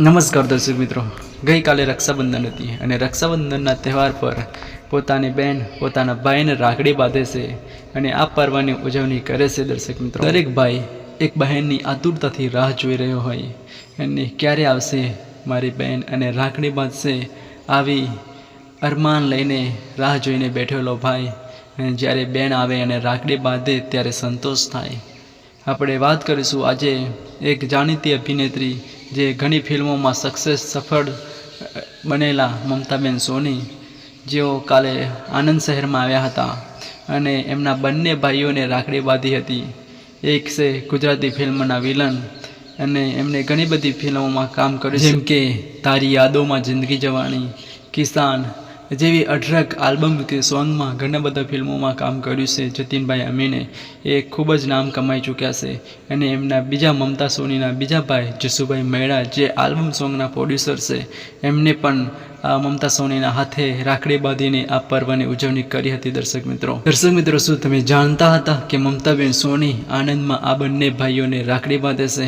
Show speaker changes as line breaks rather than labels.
નમસ્કાર દર્શક મિત્રો. ગઈકાલે રક્ષાબંધન હતી અને રક્ષાબંધનના તહેવાર પર પોતાની બહેન, પોતાના ભાઈને રાખડી બાંધે છે અને આ પર્વની ઉજવણી કરે છે દર્શક મિત્રો. દરેક ભાઈ એક બહેનની આતુરતાથી રાહ જોઈ રહ્યો હોય. અને ક્યારે આવશે? મારી બહેન અને રાખડી બાંધશે. આવી અરમાન લઈને રાહ જોઈને બેઠેલો ભાઈ. અને જ્યારે બેન આવે અને રાખડી બાંધે ત્યારે સંતોષ થાય. આપણે વાત કરીશું આજે એક જાણીતી અભિનેત્રી જે ઘણી ફિલ્મોમાં સક્સેસ સફળ બનેલા મમતાબેન સોની, જેઓ કાલે આનંદ શહેરમાં આવ્યા હતા અને એમના બંને ભાઈઓને રાખડી બાંધી હતી. એક છે ગુજરાતી ફિલ્મના વિલન અને એમણે ઘણી બધી ફિલ્મોમાં કામ કર્યું જેમ કે તારી યાદોમાં જિંદગી જવાની, કિસાન જેવી અઢળક આલ્બમ કે સોંગમાં ઘણા બધા ફિલ્મોમાં કામ કર્યું છે. જતીનભાઈ અમીને એ ખૂબ જ નામ કમાઈ ચૂક્યા છે. અને એમના બીજા મમતા સોનીના બીજા ભાઈ જસુભાઈ મહેડા જે આલ્બમ સોંગના પ્રોડ્યુસર છે, એમને પણ આ મમતા સોનીના હાથે રાખડી બાંધીને આ પર્વની ઉજવણી કરી હતી દર્શક મિત્રો. દર્શક મિત્રો, શું તમે જાણતા હતા કે મમતાબેન સોની આનંદમાં આ બંને ભાઈઓને રાખડી બાંધે છે?